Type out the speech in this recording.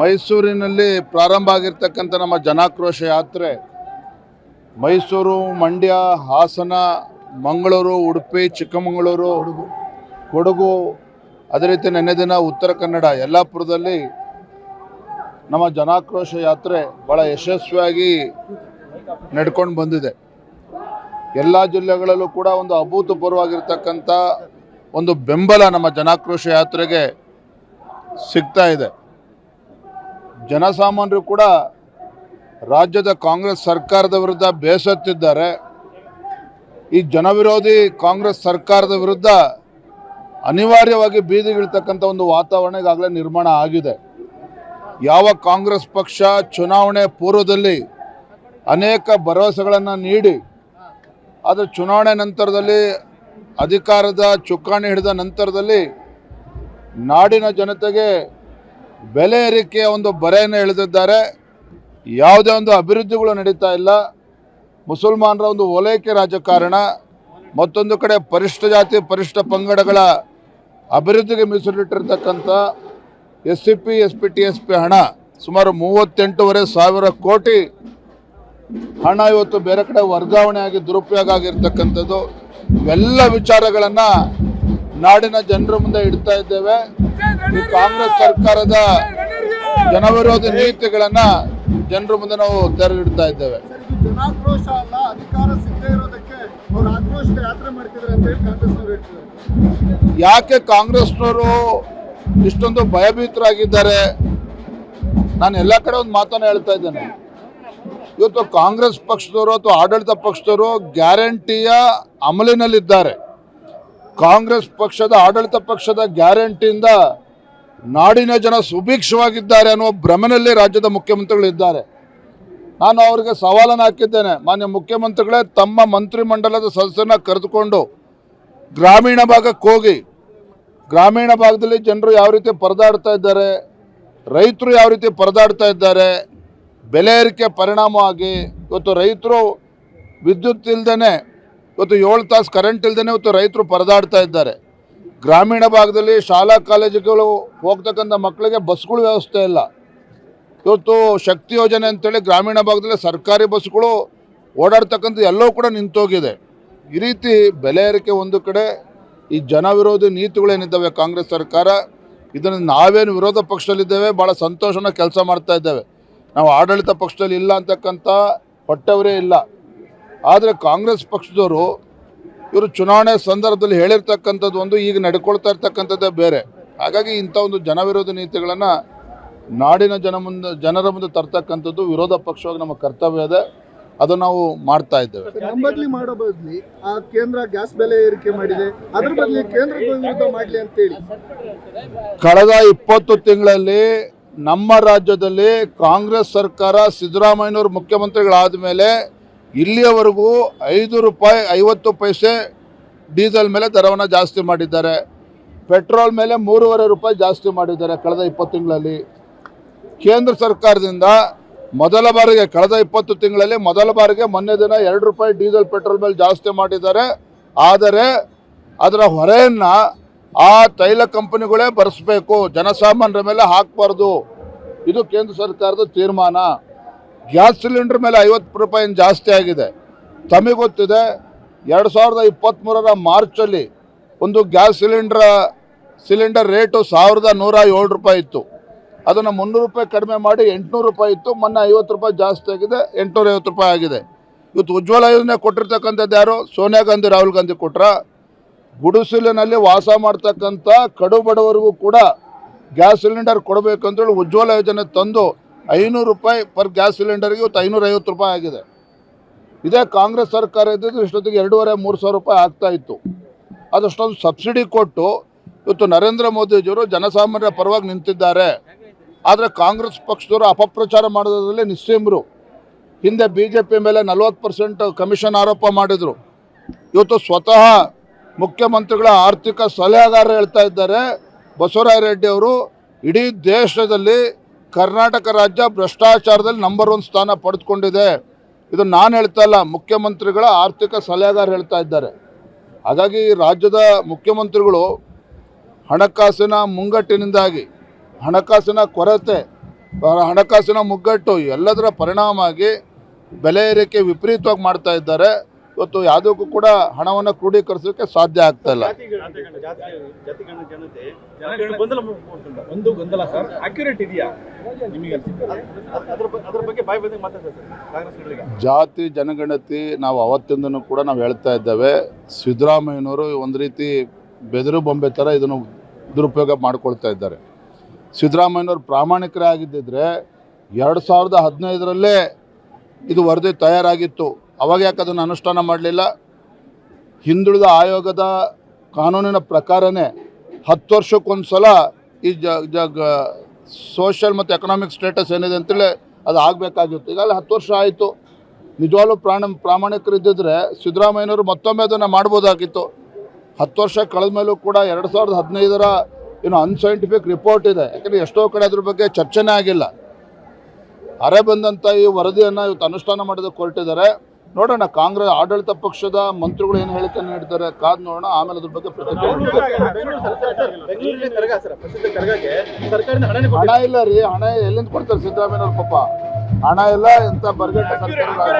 ಮೈಸೂರಿನಲ್ಲಿ ಪ್ರಾರಂಭ ಆಗಿರ್ತಕ್ಕಂಥ ನಮ್ಮ ಜನಾಕ್ರೋಶ ಯಾತ್ರೆ, ಮೈಸೂರು ಮಂಡ್ಯ, ಹಾಸನ, ಮಂಗಳೂರು, ಉಡುಪಿ, ಚಿಕ್ಕಮಗಳೂರು, ಕೊಡಗು, ಅದೇ ರೀತಿ ನೆನ್ನೆ ದಿನ ಉತ್ತರ ಕನ್ನಡ, ಯಲ್ಲಾಪುರದಲ್ಲಿ ನಮ್ಮ ಜನಾಕ್ರೋಶ ಯಾತ್ರೆ ಭಾಳ ಯಶಸ್ವಿಯಾಗಿ ನಡ್ಕೊಂಡು ಬಂದಿದೆ. ಎಲ್ಲ ಜಿಲ್ಲೆಗಳಲ್ಲೂ ಕೂಡ ಒಂದು ಅಭೂತಪೂರ್ವವಾಗಿರ್ತಕ್ಕಂಥ ಒಂದು ಬೆಂಬಲ ನಮ್ಮ ಜನಾಕ್ರೋಶ ಯಾತ್ರೆಗೆ ಸಿಗ್ತಾ ಇದೆ. ಜನಸಾಮಾನ್ಯರು ಕೂಡ ರಾಜ್ಯದ ಕಾಂಗ್ರೆಸ್ ಸರ್ಕಾರದ ವಿರುದ್ಧ ಬೇಸತ್ತಿದ್ದಾರೆ. ಈ ಜನವಿರೋಧಿ ಕಾಂಗ್ರೆಸ್ ಸರ್ಕಾರದ ವಿರುದ್ಧ ಅನಿವಾರ್ಯವಾಗಿ ಬೀದಿಗಿಳ್ತಕ್ಕಂಥ ಒಂದು ವಾತಾವರಣ ಈಗಾಗಲೇ ನಿರ್ಮಾಣ ಆಗಿದೆ. ಯಾವ ಕಾಂಗ್ರೆಸ್ ಪಕ್ಷ ಚುನಾವಣೆ ಪೂರ್ವದಲ್ಲಿ ಅನೇಕ ಭರವಸೆಗಳನ್ನು ನೀಡಿ ಆದರೆ ಚುನಾವಣೆ ನಂತರದಲ್ಲಿ ಅಧಿಕಾರದ ಚುಕ್ಕಾಣಿ ಹಿಡಿದ ನಂತರದಲ್ಲಿ ನಾಡಿನ ಜನತೆಗೆ ಬೆಲೆ ಏರಿಕೆಯ ಒಂದು ಬರೆಯನ್ನು ಎಳೆದಿದ್ದಾರೆ. ಯಾವುದೇ ಒಂದು ಅಭಿವೃದ್ಧಿಗಳು ನಡೀತಾ ಇಲ್ಲ. ಮುಸಲ್ಮಾನರ ಒಂದು ಓಲೈಕೆ ರಾಜಕಾರಣ ಮತ್ತೊಂದು ಕಡೆ ಪರಿಷ್ಠ ಜಾತಿ, ಪರಿಷ್ಠ ಪಂಗಡಗಳ ಅಭಿವೃದ್ಧಿಗೆ ಮೀಸಲಿಟ್ಟಿರ್ತಕ್ಕಂಥ S C P S P T S P ಹಣ ಸುಮಾರು ಮೂವತ್ತೆಂಟೂವರೆ ಸಾವಿರ ಕೋಟಿ ಹಣ ಇವತ್ತು ಬೇರೆ ಕಡೆ ವರ್ಗಾವಣೆ ಆಗಿ ದುರುಪಯೋಗ ಆಗಿರ್ತಕ್ಕಂಥದ್ದು. ಇವೆಲ್ಲ ವಿಚಾರಗಳನ್ನು ನಾಡಿನ ಜನರ ಮುಂದೆ ಇಡ್ತಾ ಇದ್ದೇವೆ. ಈ ಕಾಂಗ್ರೆಸ್ ಸರ್ಕಾರದ ಜನವಿರೋಧಿ ನೀತಿಗಳನ್ನ ಜನರ ಮುಂದೆ ನಾವು ತೆರೆದಿಡ್ತಾ ಇದ್ದೇವೆ. ಇದು ಜನಾಕ್ರೋಶ ಅಲ್ಲ ಅಧಿಕಾರ ಸಿಗದೆ ಇರೋದಕ್ಕೆ ಅವರು ಯಾತ್ರೆ ಮಾಡ್ತಿದ್ದಾರೆ ಅಂತ ಹೇಳಿ ಕಾಂಗ್ರೆಸ್ನವ್ರು ಹೇಳ್ತಿದ್ದಾರೆ. ಯಾಕೆ ಕಾಂಗ್ರೆಸ್ನವರು ಇಷ್ಟೊಂದು ಭಯಭೀತರಾಗಿದ್ದಾರೆ? ನಾನು ಎಲ್ಲ ಕಡೆ ಒಂದು ಮಾತನ್ನು ಹೇಳ್ತಾ ಇದ್ದೇನೆ. ಇವತ್ತು ಕಾಂಗ್ರೆಸ್ ಪಕ್ಷದವರು ಅಥವಾ ಆಡಳಿತ ಪಕ್ಷದವರು ಗ್ಯಾರಂಟಿಯ ಅಮಲಿನಲ್ಲಿದ್ದಾರೆ. ಕಾಂಗ್ರೆಸ್ ಪಕ್ಷದ ಆಡಳಿತ ಪಕ್ಷದ ಗ್ಯಾರಂಟಿಯಿಂದ ನಾಡಿನ ಜನ ಸುಭಿಕ್ಷವಾಗಿದ್ದಾರೆ ಅನ್ನುವ ಭ್ರಮನಲ್ಲೇ ರಾಜ್ಯದ ಮುಖ್ಯಮಂತ್ರಿಗಳಿದ್ದಾರೆ ನಾನು ಅವರಿಗೆ ಸವಾಲನ್ನು ಹಾಕಿದ್ದೇನೆ. ಮಾನ್ಯ ಮುಖ್ಯಮಂತ್ರಿಗಳೇ ತಮ್ಮ ಮಂತ್ರಿಮಂಡಲದ ಸದಸ್ಯರನ್ನ ಕರೆದುಕೊಂಡು ಗ್ರಾಮೀಣ ಭಾಗಕ್ಕೆ ಹೋಗಿ, ಗ್ರಾಮೀಣ ಭಾಗದಲ್ಲಿ ಜನರು ಯಾವ ರೀತಿ ಪರದಾಡ್ತಾ ಇದ್ದಾರೆ, ರೈತರು ಯಾವ ರೀತಿ ಪರದಾಡ್ತಾ ಇದ್ದಾರೆ, ಬೆಲೆ ಏರಿಕೆ ಪರಿಣಾಮವಾಗಿ, ಇವತ್ತು ರೈತರು ವಿದ್ಯುತ್ ಇಲ್ದೇ ಇವತ್ತು ಏಳು ತಾಸು ಕರೆಂಟ್ ಇಲ್ದೇ ಇವತ್ತು ರೈತರು ಪರದಾಡ್ತಾ ಇದ್ದಾರೆ. ಗ್ರಾಮೀಣ ಭಾಗದಲ್ಲಿ ಶಾಲಾ ಕಾಲೇಜುಗಳು ಹೋಗ್ತಕ್ಕಂಥ ಮಕ್ಕಳಿಗೆ ಬಸ್ಗಳ ವ್ಯವಸ್ಥೆ ಇಲ್ಲ. ಇವತ್ತು ಶಕ್ತಿ ಯೋಜನೆ ಅಂತೇಳಿ ಗ್ರಾಮೀಣ ಭಾಗದಲ್ಲಿ ಸರ್ಕಾರಿ ಬಸ್ಗಳು ಓಡಾಡ್ತಕ್ಕಂಥ ಎಲ್ಲವೂ ಕೂಡ ನಿಂತೋಗಿದೆ. ಈ ರೀತಿ ಬೆಲೆ ಏರಿಕೆ ಒಂದು ಕಡೆ, ಈ ಜನ ವಿರೋಧಿ ನೀತಿಗಳೇನಿದ್ದಾವೆ ಕಾಂಗ್ರೆಸ್ ಸರ್ಕಾರ, ಇದನ್ನು ನಾವೇನು ವಿರೋಧ ಪಕ್ಷದಲ್ಲಿದ್ದೇವೆ ಭಾಳ ಸಂತೋಷನ ಕೆಲಸ ಮಾಡ್ತಾ ಇದ್ದೇವೆ. ನಾವು ಆಡಳಿತ ಪಕ್ಷದಲ್ಲಿ ಇಲ್ಲ ಅಂತಕ್ಕಂಥ ಹೊಟ್ಟವರೇ ಇಲ್ಲ. ಆದರೆ ಕಾಂಗ್ರೆಸ್ ಪಕ್ಷದವರು ಇವರು ಚುನಾವಣೆ ಸಂದರ್ಭದಲ್ಲಿ ಹೇಳಿರ್ತಕ್ಕಂಥದ್ದು ಒಂದು ಈಗ ನಡ್ಕೊಳ್ತಾ ಇರ್ತಕ್ಕಂಥದ್ದೇ ಬೇರೆ. ಹಾಗಾಗಿ ಇಂಥ ಒಂದು ಜನವಿರೋಧಿ ನೀತಿಗಳನ್ನು ನಾಡಿನ ಜನ ಮುಂದೆ ಜನರ ಮುಂದೆ ತರ್ತಕ್ಕಂಥದ್ದು ವಿರೋಧ ಪಕ್ಷವಾಗಿ ನಮ್ಮ ಕರ್ತವ್ಯ ಇದೆ. ಅದು ನಾವು ಮಾಡ್ತಾ ಇದ್ದೇವೆ. ಮಾಡೋ ಬದ್ಲಿ ಆ ಕೇಂದ್ರ ಗ್ಯಾಸ್ ಬೆಲೆ ಏರಿಕೆ ಮಾಡಿದೆ. ಅದ್ರ ಬದ್ಲಿ ಕೇಂದ್ರದ ವಿರುದ್ಧ ಮಾಡ್ಲಿ ಅಂತ ಹೇಳಿ ಕಳೆದ ಇಪ್ಪತ್ತು ತಿಂಗಳಲ್ಲಿ ನಮ್ಮ ರಾಜ್ಯದಲ್ಲಿ ಕಾಂಗ್ರೆಸ್ ಸರ್ಕಾರ ಸಿದ್ದರಾಮಯ್ಯನವರು ಮುಖ್ಯಮಂತ್ರಿಗಳಾದ ಮೇಲೆ ಇಲ್ಲಿಯವರೆಗೂ ಐದು ರೂಪಾಯಿ ಐವತ್ತು ಪೈಸೆ ಡೀಸೆಲ್ ಮೇಲೆ ದರವನ್ನು ಜಾಸ್ತಿ ಮಾಡಿದ್ದಾರೆ. ಪೆಟ್ರೋಲ್ ಮೇಲೆ ಮೂರುವರೆ ರೂಪಾಯಿ ಜಾಸ್ತಿ ಮಾಡಿದ್ದಾರೆ ಕಳೆದ ಇಪ್ಪತ್ತು ತಿಂಗಳಲ್ಲಿ. ಕೇಂದ್ರ ಸರ್ಕಾರದಿಂದ ಮೊದಲ ಬಾರಿಗೆ ಕಳೆದ ಇಪ್ಪತ್ತು ತಿಂಗಳಲ್ಲಿ ಮೊದಲ ಬಾರಿಗೆ ಮೊನ್ನೆ ದಿನ ಎರಡು ರೂಪಾಯಿ ಡೀಸೆಲ್ ಪೆಟ್ರೋಲ್ ಮೇಲೆ ಜಾಸ್ತಿ ಮಾಡಿದ್ದಾರೆ. ಆದರೆ ಅದರ ಹೊರೆಯನ್ನು ಆ ತೈಲ ಕಂಪನಿಗಳೇ ಭರಿಸಬೇಕು ಜನಸಾಮಾನ್ಯರ ಮೇಲೆ ಹಾಕಬಾರ್ದು. ಇದು ಕೇಂದ್ರ ಸರ್ಕಾರದ ತೀರ್ಮಾನ. ಗ್ಯಾಸ್ ಸಿಲಿಂಡರ್ ಮೇಲೆ ಐವತ್ತು ರೂಪಾಯಿ ಜಾಸ್ತಿ ಆಗಿದೆ. ತಮಗೆ ಗೊತ್ತಿದೆ, ಎರಡು ಸಾವಿರದ ಇಪ್ಪತ್ತ್ಮೂರರ ಮಾರ್ಚಲ್ಲಿ ಒಂದು ಗ್ಯಾಸ್ ಸಿಲಿಂಡ್ರ, ಸಿಲಿಂಡರ್ ರೇಟು ಸಾವಿರದ ನೂರ ಏಳು ರೂಪಾಯಿ ಇತ್ತು. ಅದನ್ನು ಮುನ್ನೂರು ರೂಪಾಯಿ ಕಡಿಮೆ ಮಾಡಿ ಎಂಟುನೂರು ರೂಪಾಯಿ ಇತ್ತು. ಮೊನ್ನೆ ಐವತ್ತು ರೂಪಾಯಿ ಜಾಸ್ತಿ ಆಗಿದೆ, ಎಂಟುನೂರ ಐವತ್ತು ರೂಪಾಯಿ ಆಗಿದೆ. ಇವತ್ತು ಉಜ್ವಲ ಯೋಜನೆ ಕೊಟ್ಟಿರ್ತಕ್ಕಂಥದ್ದು ಯಾರು? ಸೋನಿಯಾ ಗಾಂಧಿ, ರಾಹುಲ್ ಗಾಂಧಿ ಕೊಟ್ರ. ಗುಡಿಸಿಲಿನಲ್ಲಿ ವಾಸ ಮಾಡ್ತಕ್ಕಂಥ ಕಡು ಬಡವರಿಗೂ ಕೂಡ ಗ್ಯಾಸ್ ಸಿಲಿಂಡರ್ ಕೊಡಬೇಕಂತೇಳಿ ಉಜ್ವಲ ಯೋಜನೆ ತಂದು ಐನೂರು ರೂಪಾಯಿ ಪರ್ ಗ್ಯಾಸ್ ಸಿಲಿಂಡರ್ಗೆ ಇವತ್ತು ಐನೂರ ಐವತ್ತು ರೂಪಾಯಿ ಆಗಿದೆ. ಇದೇ ಕಾಂಗ್ರೆಸ್ ಸರ್ಕಾರ ಇದ್ದಿದ್ದು ಇಷ್ಟೊತ್ತಿಗೆ ಎರಡೂವರೆ, ಮೂರು ಸಾವಿರ ರೂಪಾಯಿ ಆಗ್ತಾ ಇತ್ತು. ಅದಷ್ಟೊಂದು ಸಬ್ಸಿಡಿ ಕೊಟ್ಟು ಇವತ್ತು ನರೇಂದ್ರ ಮೋದಿಜಿಯವರು ಜನಸಾಮಾನ್ಯರ ಪರವಾಗಿ ನಿಂತಿದ್ದಾರೆ. ಆದರೆ ಕಾಂಗ್ರೆಸ್ ಪಕ್ಷದವರು ಅಪಪ್ರಚಾರ ಮಾಡೋದ್ರಲ್ಲಿ ನಿಸ್ಸೀಮರು. ಹಿಂದೆ ಬಿ ಜೆ ಪಿ ಮೇಲೆ ನಲ್ವತ್ತು ಪರ್ಸೆಂಟ್ ಕಮಿಷನ್ ಆರೋಪ ಮಾಡಿದರು. ಇವತ್ತು ಸ್ವತಃ ಮುಖ್ಯಮಂತ್ರಿಗಳ ಆರ್ಥಿಕ ಸಲಹೆಗಾರರು ಹೇಳ್ತಾ ಇದ್ದಾರೆ ಬಸವರಾಯ ರೆಡ್ಡಿ ಅವರು. ಇಡೀ ದೇಶದಲ್ಲಿ ಕರ್ನಾಟಕ ರಾಜ್ಯ ಭ್ರಷ್ಟಾಚಾರದಲ್ಲಿ ನಂಬರ್ ಒನ್ ಸ್ಥಾನ ಪಡೆದುಕೊಂಡಿದೆ. ಇದು ನಾನು ಹೇಳ್ತಾ ಇಲ್ಲ, ಮುಖ್ಯಮಂತ್ರಿಗಳ ಆರ್ಥಿಕ ಸಲಹೆಗಾರ ಹೇಳ್ತಾ ಇದ್ದಾರೆ. ಹಾಗಾಗಿ ರಾಜ್ಯದ ಮುಖ್ಯಮಂತ್ರಿಗಳು ಹಣಕಾಸಿನ ಮುಂಗಟ್ಟಿನಿಂದಾಗಿ, ಹಣಕಾಸಿನ ಕೊರತೆ, ಹಣಕಾಸಿನ ಮುಗ್ಗಟ್ಟು ಎಲ್ಲದರ ಪರಿಣಾಮವಾಗಿ ಬೆಲೆ ಏರಿಕೆ ವಿಪರೀತವಾಗಿ ಮಾಡ್ತಾ ಇದ್ದಾರೆ. ಇವತ್ತು ಯಾವುದಕ್ಕೂ ಕೂಡ ಹಣವನ್ನು ಕ್ರೋಢೀಕರಿಸೋಕ್ಕೆ ಸಾಧ್ಯ ಆಗ್ತಾ ಇಲ್ಲ. ಜಾತಿ, ಜನಗಣತಿ ನಾವು ಅವತ್ತಿಂದನೂ ಕೂಡ ನಾವು ಹೇಳ್ತಾ ಇದ್ದೇವೆ. ಸಿದ್ದರಾಮಯ್ಯನವರು ಒಂದು ರೀತಿ ಬೆದರು ಬೊಂಬೆ ಥರ ಇದನ್ನು ದುರುಪಯೋಗ ಮಾಡ್ಕೊಳ್ತಾ ಇದ್ದಾರೆ. ಸಿದ್ದರಾಮಯ್ಯನವರು ಪ್ರಾಮಾಣಿಕರೇ ಆಗಿದ್ದಿದ್ರೆ ಎರಡು ಸಾವಿರದ ಹದಿನೈದರಲ್ಲೇ ಇದು ವರದಿ ತಯಾರಾಗಿತ್ತು. ಅವಾಗ ಯಾಕೆ ಅದನ್ನು ಅನುಷ್ಠಾನ ಮಾಡಲಿಲ್ಲ? ಹಿಂದುಳಿದ ಆಯೋಗದ ಕಾನೂನಿನ ಪ್ರಕಾರನೇ ಹತ್ತು ವರ್ಷಕ್ಕೊಂದು ಸಲ ಈ ಜ ಜ ಸೋಷಿಯಲ್ ಮತ್ತು ಎಕನಾಮಿಕ್ ಸ್ಟೇಟಸ್ ಏನಿದೆ ಅಂತೇಳಿ ಅದು ಆಗಬೇಕಾಗಿತ್ತು. ಈಗಾಗಲೇ ಹತ್ತು ವರ್ಷ ಆಯಿತು. ನಿಜವಾಗ್ಲೂ ಪ್ರಾಣ, ಪ್ರಾಮಾಣಿಕರಿದ್ದಿದ್ರೆ ಸಿದ್ದರಾಮಯ್ಯನವರು ಮತ್ತೊಮ್ಮೆ ಅದನ್ನು ಮಾಡ್ಬೋದಾಗಿತ್ತು. ಹತ್ತು ವರ್ಷ ಕಳೆದ ಮೇಲೂ ಕೂಡ ಎರಡು ಸಾವಿರದ ಹದಿನೈದರ ಏನು ಅನ್ಸೈಂಟಿಫಿಕ್ ರಿಪೋರ್ಟ್ ಇದೆ. ಯಾಕಂದರೆ ಎಷ್ಟೋ ಕಡೆ ಅದ್ರ ಬಗ್ಗೆ ಚರ್ಚೆನೇ ಆಗಿಲ್ಲ. ಅರೆ ಬಂದಂಥ ಈ ವರದಿಯನ್ನು ಇವತ್ತು ಅನುಷ್ಠಾನ ಮಾಡೋದಕ್ಕೆ ಹೊರಟಿದ್ದಾರೆ ನೋಡೋಣ ಕಾಂಗ್ರೆಸ್ ಆಡಳಿತ ಪಕ್ಷದ ಮಂತ್ರಿಗಳು ಏನು ಹೇಳಿಕೆ ನೀಡ್ತಾರೆ ಕಾದ್ ನೋಡೋಣ ಆಮೇಲೆ ಅದ್ರ ಬಗ್ಗೆ ಪ್ರತಿಕ್ರಿಯೆ ಹಣ ಇಲ್ಲ ರೀ ಹಣ ಎಲ್ಲಿಂದ ಕೊಡ್ತಾರೆ ಸಿದ್ದರಾಮಯ್ಯವ್ರ ಪಾಪ? ಹಣ ಇಲ್ಲ ಎಂತ ಬರ್ಗಟ್ಟ ಸರ್ಕಾರ